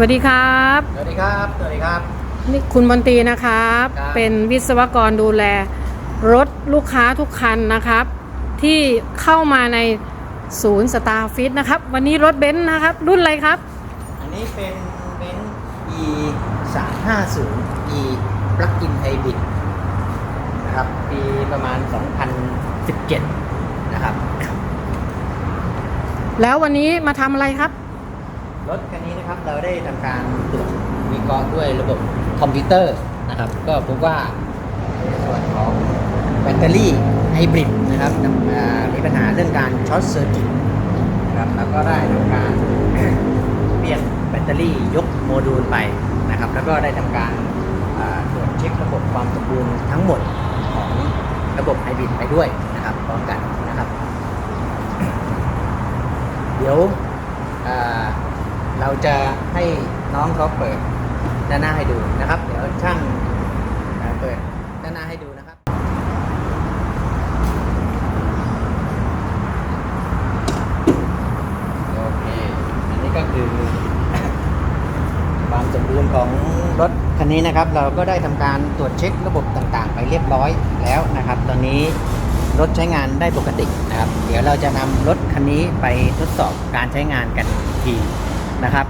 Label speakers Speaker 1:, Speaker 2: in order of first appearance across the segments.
Speaker 1: วัสดีครับ
Speaker 2: สวัสดีครับ สวัสดีครับ
Speaker 1: นี่คุณมนตรีนะครับ
Speaker 2: ครับ
Speaker 1: เป็นวิศวกรดูแล รถลูกค้าทุกคันนะครับ ที่เข้ามาในศูนย์สตาร์ฟิตนะครับ วันนี้รถเบนซ์นะครับ รุ่นอะไรครับ
Speaker 2: อันนี้เป็นเบนซ์ e 3 5 0 e plug-in hybrid นะครับ ปีประมาณ 2017 นะครับ
Speaker 1: แล้ววันนี้มาทำอะไรครับ
Speaker 2: รถคันนี้นะครับเราได้ทำการตรวจวิเคราะห์ด้วยระบบคอมพิวเตอร์นะครับ ก็พบว่าในส่วนของแบตเตอรี่ไฮบริดนะครับมีปัญหาเรื่องการช็อตเซอร์กิตนะครับแล้วก็ได้ทำการเปลี่ยนแบตเตอรี่ยกโมดูลไปนะครับ แล้วก็ได้ทำการตรวจเช็คระบบความสมบูรณ์ทั้งหมดของระบบไฮบริดไปด้วยนะครับพร้อมกันนะครับ เดี๋ยว เราจะให้น้องเขาเปิดด้านหน้าให้ดูนะครับ เดี๋ยวช่างเปิดด้านหน้าให้ดูนะครับ โอเค อันนี้ก็คือ ความสมบูรณ์ของรถคันนี้นะครับ เราก็ได้ทำการตรวจเช็คระบบต่างๆ ไปเรียบร้อยแล้วนะครับ ตอนนี้รถใช้งานได้ปกตินะครับ เดี๋ยวเราจะนำรถคันนี้ไปทดสอบการใช้งานกันอีกที นะครับ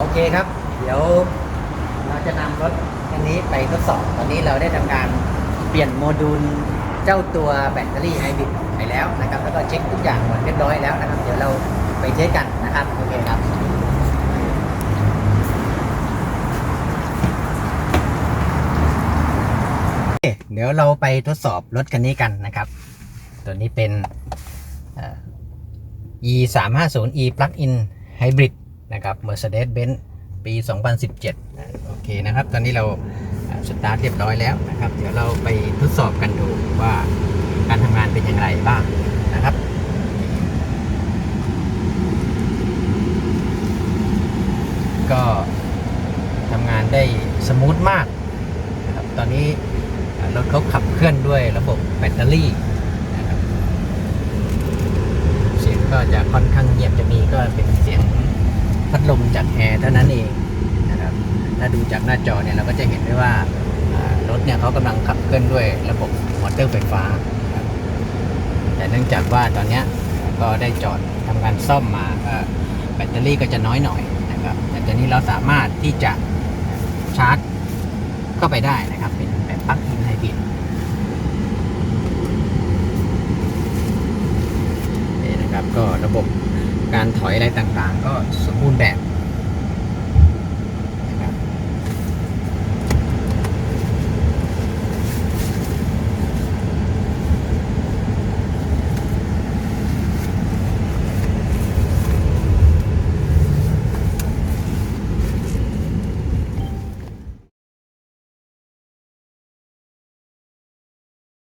Speaker 2: โอเคครับ เดี๋ยวเราจะนำรถคันนี้ไปทดสอบ ตอนนี้เราได้ทำการเปลี่ยนโมดูลเจ้าตัวแบตเตอรี่ไฮบริดไปแล้วนะครับ แล้วก็เช็คทุกอย่างหมดเรียบร้อยแล้วนะครับ เดี๋ยวเราไปเทสกันนะครับ โอเคครับเดี๋ยวเราไปทดสอบรถคันนี้กันนะครับ ตัวนี้เป็น e 3 5 0 e plug-in hybrid นะครับ Mercedes-Benz ปี 2017 โอเคนะครับ ตอนนี้เราสตาร์ทเรียบร้อยแล้วนะครับ เดี๋ยวเราไปทดสอบกันดูว่าการทำงานเป็นอย่างไรบ้างนะครับก็ทำงานได้สมูทมากนะครับ ตอนนี้รถเขาขับเคลื่อนด้วยระบบแบตเตอรี่นะครับ เสียง ก็จะค่อนข้างเงียบจะมีก็เป็นเสียงพัดลมจากแอร์เท่านั้นเองนะครับถ้าดูจากหน้าจอเนี่ยเราก็จะเห็นได้ว่ารถเนี่ยเขากำลังขับเคลื่อนด้วยระบบมอเตอร์ไฟฟ้า แต่เนื่องจากว่าตอนนี้ก็ได้จอดทำการซ่อมมาแบตเตอรี่ก็จะน้อยหน่อยนะครับแต่ตอนนี้เราสามารถที่จะชาร์จเข้าไปได้นะครับ เป็นแบบปลั๊กอินไฮบริด นี่ นะครับ ก็ระบบการถอยอะไรต่างๆ ก็สมบูรณ์แบบ